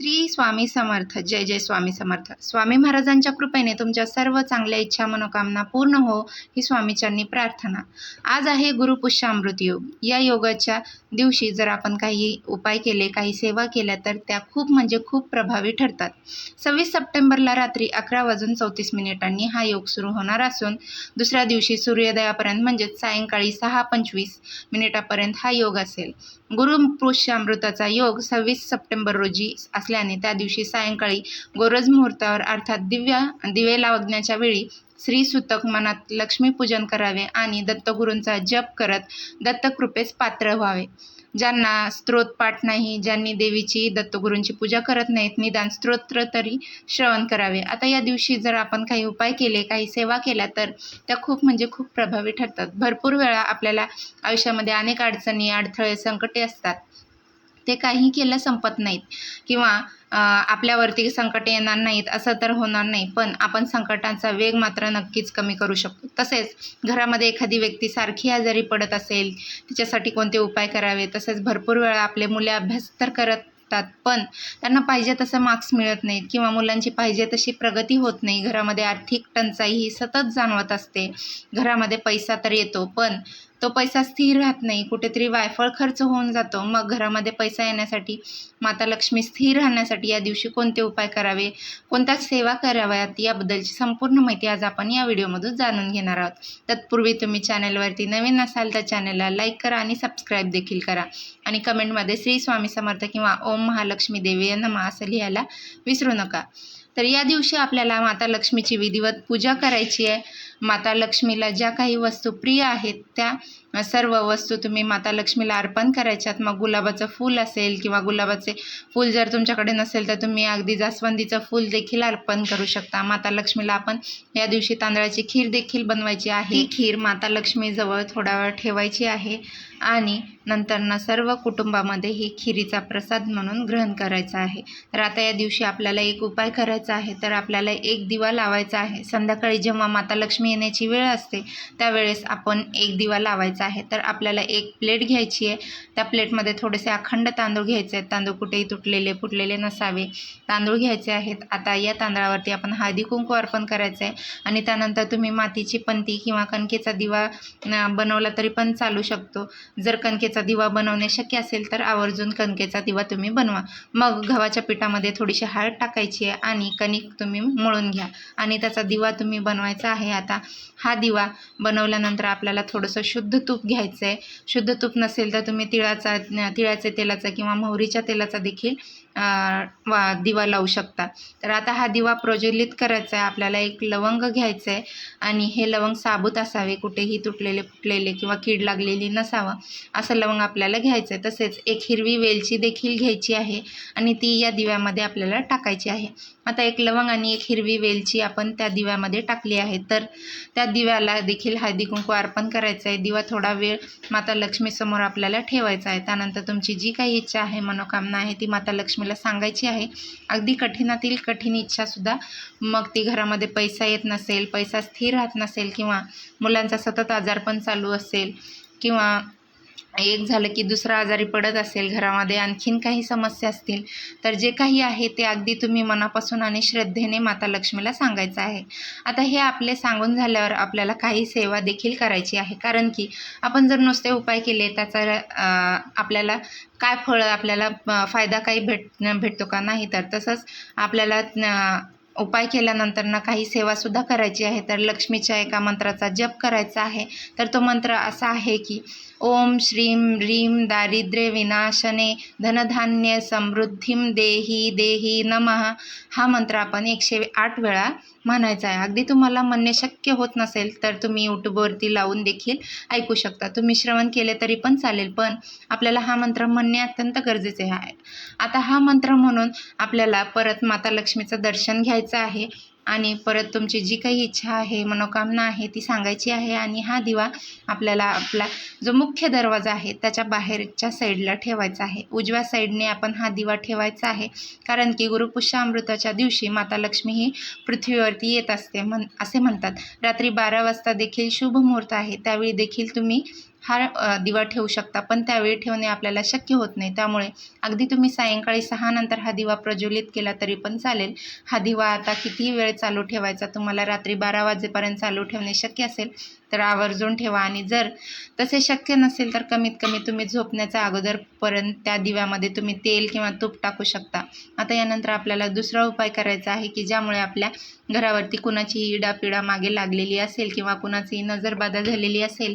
श्री स्वामी समर्थ. जय जय स्वामी समर्थ. स्वामी महाराजांच्या कृपेने तुमच्या सर्व चांगल्या इच्छा मनोकामना पूर्ण हो ही स्वामीच्यांनी प्रार्थना. आज आहे गुरुपुष्यामृत योग. या योगाच्या दिवशी जर आपण काही उपाय केले काही सेवा केल्या तर त्या खूप म्हणजे खूप प्रभावी ठरतात. सव्वीस सप्टेंबरला रात्री अकरा वाजून चौतीस मिनिटांनी हा योग सुरू होणार असून दुसऱ्या दिवशी सूर्योदयापर्यंत म्हणजेच सायंकाळी सहा पंचवीस मिनिटापर्यंत हा योग असेल. गुरुपुष्यामृताचा योग सव्वीस सप्टेंबर रोजी असल्याने त्या दिवशी सायंकाळी गोरज मुहूर्तावर अर्थात दिव्या दिवे लावण्याच्या वेळी श्री सुतक मनात लक्ष्मीपूजन करावे आणि दत्तगुरूंचा जप करत दत्तकृपेस पात्र व्हावे. ज्यांना स्त्रोत पाठ नाही ज्यांनी देवीची दत्तगुरूंची पूजा करत नाहीत निदान स्तोत्र तरी श्रवण करावे. आता या दिवशी जर आपण काही उपाय केले काही सेवा केल्या तर त्या खूप म्हणजे खूप प्रभावी ठरतात. भरपूर वेळा आपल्याला आयुष्यामध्ये अनेक अडचणी अडथळे संकटे असतात. ते काही केलं संपत नाहीत. किंवा आपल्यावरती संकटे येणार नाहीत असं तर होणार नाही. पण आपण संकटांचा वेग मात्र नक्कीच कमी करू शकतो. तसेच घरामध्ये एखादी व्यक्ती सारखी आजारी पडत असेल तिच्यासाठी कोणते उपाय करावे? तसेच भरपूर वेळा आपले मुले अभ्यास तर करतात पण त्यांना पाहिजे तसं मार्क्स मिळत नाहीत किंवा मुलांची पाहिजे तशी प्रगती होत नाही. घरामध्ये आर्थिक टंचाई ही सतत जाणवत असते. घरामध्ये पैसा तर येतो पण तो पैसा स्थिर राहत नाही. कुठेतरी वायफळ खर्च होऊन जातो. मग घरामध्ये पैसा येण्यासाठी माता लक्ष्मी स्थिर राहण्यासाठी या दिवशी कोणते उपाय करावे? कोणत्या सेवा कराव्यात? याबद्दलची संपूर्ण माहिती आज आपण या व्हिडिओमधून जाणून घेणार आहोत. तत्पूर्वी तुम्ही चॅनलवरती नवीन असाल तर चॅनलला लाईक करा आणि सबस्क्राईब देखील करा. आणि कमेंटमध्ये श्री स्वामी समर्थ किंवा ओम महालक्ष्मी देवी नमा असं लिहायला विसरू नका. तर या दिवशी आपल्याला माता लक्ष्मीची विधिवत पूजा करायची आहे. माता लक्ष्मीला ज्या काही वस्तू प्रिय आहेत त्या सर्व वस्तू तुम्ही माता लक्ष्मीला अर्पण करायच्यात. मग गुलाबाचं फूल असेल किंवा गुलाबाचे फूल जर तुमच्याकडे नसेल तर तुम्ही अगदी जास्वंदीचं फूल देखील अर्पण करू शकता. माता लक्ष्मीला आपण या दिवशी तांदळाची खीर देखील बनवायची आहे. ही खीर माता लक्ष्मीजवळ थोडा वेळ ठेवायची आहे आणि नंतरनं सर्व कुटुंबामध्ये ही खिरीचा प्रसाद म्हणून ग्रहण करायचा आहे. तर आता या दिवशी आपल्याला एक उपाय करायचा आहे. तर आपल्याला एक दिवा लावायचा आहे. संध्याकाळी जेव्हा माता लक्ष्मी येण्याची वेळ असते त्यावेळेस आपण एक दिवा लावायचा आहे तर आपल्याला एक प्लेट घ्यायची आहे. त्या प्लेटमध्ये थोडेसे अखंड तांदूळ घ्यायचे आहेत. तांदूळ कुठेही तुटलेले फुटलेले नसावे. तांदूळ घ्यायचे आहेत. आता या तांदळावरती आपण हळदी कुंकू अर्पण करायचं आहे. आणि त्यानंतर तुम्ही मातीची पंती किंवा कणकेचा दिवा बनवला तरी पण चालू शकतो. जर कणकेचा दिवा बनवणे शक्य असेल तर आवर्जून कणकेचा दिवा तुम्ही बनवा. मग गव्हाच्या पिठामध्ये थोडीशी हळद टाकायची आहे आणि कणिक तुम्ही मळून घ्या. आणि त्याचा दिवा तुम्ही बनवायचा आहे आता. हा दिवा बनवल्यानंतर आपल्याला थोडंसं शुद्ध तूप घ्यायचं आहे शुद्ध तूप नसेल तर तुम्ही तिळाचा तिळाचे तेलाचा किंवा मोहरीच्या तेलाचा देखील वा दिवा लावू शकता. तर आता हा दिवा प्रज्वलित करायचा आहे आपल्याला एक लवंग घ्यायचं आहे आणि हे लवंग साबूत असावे. कुठेही तुटलेले फुटलेले किंवा कीड लागलेली नसावं. असं लवंग आपल्याला घ्यायचं आहे तसेच एक हिरवी वेलची देखील घ्यायची आहे आणि ती या दिव्यामध्ये आपल्याला टाकायची आहे. आता एक लवंग आणि एक हिरवी वेलची आपण त्या दिव्यामध्ये टाकली आहे. तर त्या दिव्याला देखील हळदी कुंकू अर्पण करायचं आहे दिवा थोडा थोडा वेळ माता लक्ष्मीसमोर आपल्याला ठेवायचा आहे. त्यानंतर तुमची जी काही इच्छा आहे मनोकामना आहे ती माता लक्ष्मीला सांगायची आहे. अगदी कठीणातील कठीण इच्छासुद्धा मग ती घरामध्ये पैसा येत नसेल पैसा स्थिर राहत नसेल किंवा मुलांचा सतत आजारपण चालू असेल किंवा एक झालं की दुसरा आजारी पडत असेल घरामध्ये आणखीन काही समस्या असतील तर जे काही आहे ते अगदी तुम्ही मनापासून आणि श्रद्धेने माता लक्ष्मीला सांगायचं आहे. आता हे आपले सांगून झाल्यावर आपल्याला काही सेवा देखील करायची आहे. कारण की आपण जर नुसते उपाय केले त्याचा आपल्याला काय फळ आपल्याला फायदा काही भेट भेटतो का? नाही तर तसंच आपल्याला उपाय केल्यानंतर ना काही सेवासुद्धा करायची आहे. तर लक्ष्मीच्या एका मंत्राचा जप करायचा आहे. तर तो मंत्र असा आहे की ओम श्रीं ह्रीं दारिद्र्य विनाशने धनधान्य समृद्धीं देही देही नमः. हा मंत्र आपण एकशे आठ वेळा म्हणायचं आहे. अगदी तुम्हाला म्हणणे शक्य होत नसेल तर तुम्ही यूट्यूबवरती लावून देखील ऐकू शकता. तुम्ही श्रवण केले तरी पण चालेल पण आपल्याला हा मंत्र म्हणणे अत्यंत गरजेचे आहे. आता हा मंत्र म्हणून आपल्याला परत माता लक्ष्मीचं दर्शन घ्यायचं आहे. आणि परत तुमची जी काही इच्छा आहे मनोकामना आहे ती सांगायची आहे आणि हा दिवा आपल्याला आपला जो मुख्य दरवाजा आहे त्याच्या बाहेरच्या साईडला ठेवायचा आहे. उजव्या साईडने आपण हा दिवा ठेवायचा आहे कारण की गुरुपुष्यामृताच्या दिवशी माता लक्ष्मी ही पृथ्वीवरती येत असते म्हण असे म्हणतात. रात्री बारा वाजता देखील शुभ मुहूर्त आहे त्यावेळी देखील तुम्ही हा दिवा ठेवू शकता पण त्यावेळी ठेवणे आपल्याला शक्य होत नाही. त्यामुळे अगदी तुम्ही सायंकाळी सहा नंतर हा दिवा प्रज्वलित केला तरी पण चालेल. हा दिवा आता कितीही वेळ चालू ठेवायचा तुम्हाला रात्री बारा वाजेपर्यंत चालू ठेवणे शक्य असेल तर आवर्जून ठेवा. आणि जर तसे शक्य नसेल तर कमीत कमी तुम्ही झोपण्याच्या अगोदरपर्यंत त्या दिव्यामध्ये तुम्ही तेल किंवा तूप टाकू शकता. आता यानंतर आपल्याला दुसरा उपाय करायचा आहे की ज्यामुळे आपल्या घरावरती कुणाचीही इडापिडा मागे लागलेली असेल किंवा कुणाची नजरबाधा झालेली असेल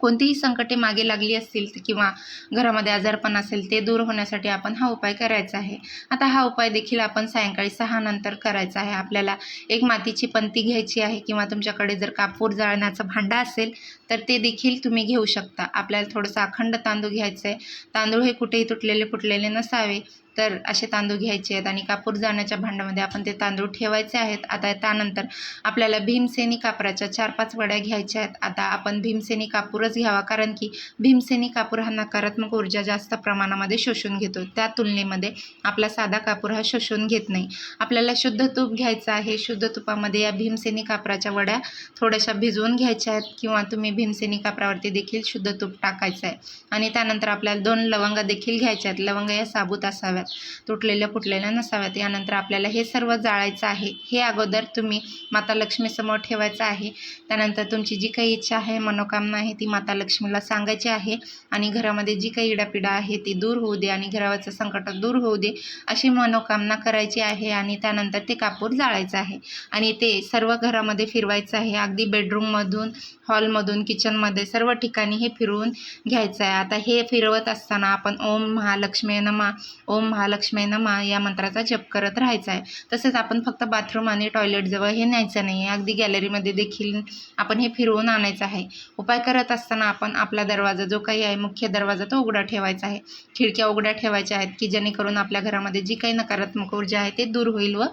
कोणतीही संकटे मागे लागली असतील किंवा घरामध्ये आजारपण असेल ते दूर होण्यासाठी आपण हा उपाय करायचा आहे. आता हा उपाय देखील आपण सायंकाळी सहा नंतर करायचा आहे. आपल्याला एक मातीची पंती घ्यायची आहे किंवा तुमच्याकडे जर कापूर जाळण्याचं भांडं असेल तर ते देखील तुम्ही घेऊ शकता. आपल्याला थोडंसं अखंड तांदूळ घ्यायचं आहे तांदूळ हे कुठेही तुटलेले फुटलेले नसावे. तर असे तांदूळ घ्यायचे आहेत आणि कापूर जाण्याच्या भांड्यामध्ये आपण ते तांदूळ ठेवायचे आहेत. आता त्यानंतर आपल्याला भीमसेनी कापराच्या चार पाच वड्या घ्यायच्या आहेत. आता आपण भीमसेनी कापूरच घ्यावा कारण की भीमसेनी कापूर हा नकारात्मक ऊर्जा जास्त प्रमाणामध्ये शोषून घेतो. त्या तुलनेमध्ये आपला साधा कापूर हा शोषून घेत नाही. आपल्याला शुद्ध तूप घ्यायचं आहे. शुद्ध तुपामध्ये या भीमसेनी कापराच्या वड्या थोड्याशा भिजवून घ्यायच्या आहेत किंवा तुम्ही भीमसेनी कापरावरती देखील शुद्ध तूप टाकायचं आहे. आणि त्यानंतर आपल्याला दोन लवंगा देखील घ्यायच्या आहेत. लवंगा या साबूत असाव्यात. तुटलेल्या फुटलेल्या नसाव्यात. यानंतर आपल्याला हे सर्व जाळायचं आहे. हे अगोदर तुम्ही माता लक्ष्मीसमोर ठेवायचं आहे. त्यानंतर तुमची जी काही इच्छा आहे मनोकामना आहे ती माता लक्ष्मीला सांगायची आहे आणि घरामध्ये जी काही इडापिडा आहे ती दूर होऊ दे आणि घरावरचं संकट दूर होऊ दे अशी मनोकामना करायची आहे आणि त्यानंतर ते कापूर जाळायचं आहे. आणि ते सर्व घरामध्ये फिरवायचं आहे. अगदी बेडरूममधून हॉलमधून किचनमध्ये सर्व ठिकाणी हे फिरवून घ्यायचं आहे. आता हे फिरवत असताना आपण ओम महालक्ष्मी नमा ओम महालक्ष्मी नमा या मंत्राचा जप करत राहायचा आहे. तसेच आपण फक्त बाथरूम आणि टॉयलेटजवळ हे न्यायचं नाही आहे अगदी गॅलरीमध्ये देखील आपण हे फिरवून आणायचं आहे. उपाय करत असताना आपण आपला दरवाजा जो काही आहे मुख्य दरवाजा तो उघडा ठेवायचा आहे. खिडक्या उघड्या ठेवायच्या आहेत की जेणेकरून आपल्या घरामध्ये जी काही नकारात्मक ऊर्जा आहे ते दूर होईल व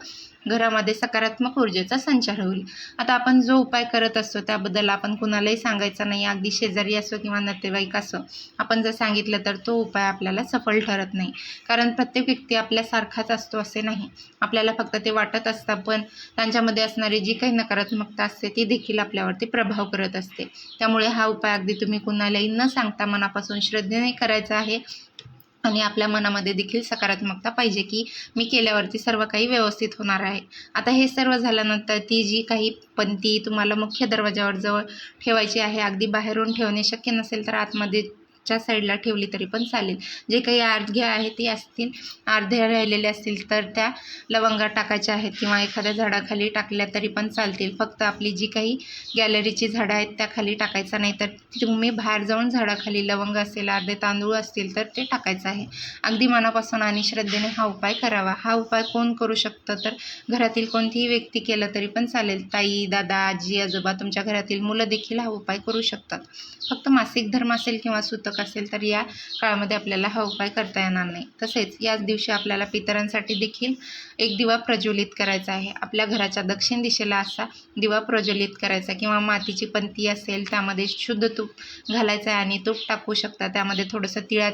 घरामध्ये सकारात्मक ऊर्जेचा संचार होईल. आता आपण जो उपाय करत असतो त्याबद्दल आपण कुणालाही सांगायचा नाही. अगदी शेजारी असो किंवा नातेवाईक असो आपण जर सांगितलं तर तो उपाय आपल्याला सफल ठरत नाही. कारण प्रत्येक व्यक्ती आपल्यासारखाच असतो असे नाही. आपल्याला फक्त ते वाटत असतं पण त्यांच्यामध्ये असणारी जी काही नकारात्मकता असते ती देखील आपल्यावरती प्रभाव करत असते. त्यामुळे हा उपाय अगदी तुम्ही कुणालाही न सांगता मनापासून श्रद्धेने करायचा आहे. आणि आपल्या मनामध्ये देखील सकारात्मकता पाहिजे की मी केल्यावरती सर्व काही व्यवस्थित होणार आहे. आता हे सर्व झाल्यानंतर ती जी काही पंती तुम्हाला मुख्य दरवाजावर जवळ ठेवायची आहे अगदी बाहेरून ठेवणे शक्य नसेल तर आतमध्ये च्या साईडला ठेवली तरी पण चालेल. जे काही अर्ध्या आहे ती असतील अर्ध्या राहिलेल्या असतील तर त्या लवंगा टाकायच्या आहेत किंवा एखाद्या झाडाखाली टाकल्या तरी पण चालतील. फक्त आपली जी काही गॅलरीची झाडं आहेत त्या खाली टाकायचं नाही तर तुम्ही बाहेर जाऊन झाडाखाली लवंग असेल अर्धे तांदूळ असतील तर ते टाकायचं आहे. अगदी मनापासून आणि श्रद्धेने हा उपाय करावा. हा उपाय कोण करू शकतं? तर घरातील कोणतीही व्यक्ती केलं तरी पण चालेल. ताई दादा आजी आजोबा तुमच्या घरातील मुलं देखील हा उपाय करू शकतात. फक्त मासिक धर्म असेल किंवा सुतक असेल तर या काळामध्ये आपल्याला हा उपाय करता येणार नाही. तसेच याच दिवशी आपल्याला पितरांसाठी देखील एक दिवा प्रज्वलित करायचा आहे. आपल्या घराच्या दक्षिण दिशेला असा दिवा प्रज्वलित करायचा किंवा मातीची पंती असेल त्यामध्ये शुद्ध तूप घालायचं आहे आणि तूप टाकू शकता. त्यामध्ये थोडंसं तिळा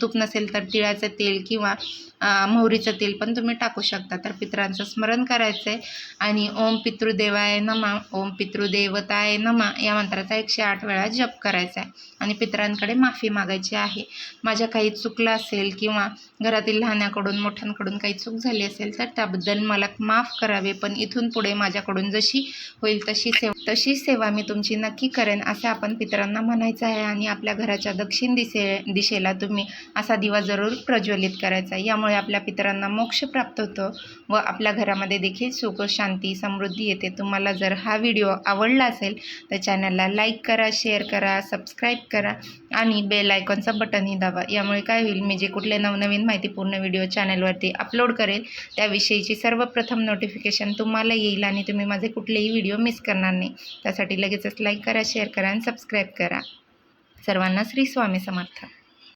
तूप नसेल तर तिळाचं तेल किंवा मोहरीचं तेल पण तुम्ही टाकू शकता. तर पितरांचं स्मरण करायचं आहे आणि ओम पितृदेवाय नमा ओम पितृदेवताय नमा या मंत्राचा एकशे आठ वेळा जप करायचा आहे आणि पितरांकडे माफी मागायची आहे. माझ्या काही चुकलं असेल किंवा घरातील लहानाकडून मोठ्यांकडून काही चूक झाली असेल तर त्याबद्दल मला माफ करावे. पण इथून पुढे माझ्याकडून जशी होईल तशी सेवा तशीच सेवा मी तुमची नक्की करेन असं आपण पितरांना म्हणायचं आहे आणि आपल्या घराच्या दक्षिण दिशे दिशेला तुम्ही असा दिवा जरूर प्रज्वलित करायचा आहे. यामुळे आपल्या पितरांना मोक्ष प्राप्त होतो व आपल्या घरामध्ये देखील सुख शांती समृद्धी येते. तुम्हाला जर हा व्हिडिओ आवडला असेल तर चॅनलला लाईक करा शेअर करा सबस्क्राईब करा आणि बेल आयकॉनचं बटनही दाबा. यामुळे काय होईल मी जे कुठले नवनवीन माहितीपूर्ण व्हिडिओ चॅनलवरती अपलोड करेल त्याविषयीची सर्वप्रथम नोटिफिकेशन तुम्हाला येईल आणि तुम्ही माझे कुठलेही व्हिडिओ मिस करणार नाही. त्यासाठी लगेचच लाईक करा शेअर करा आणि सबस्क्राईब करा. सर्वांना श्री स्वामी समर्थ.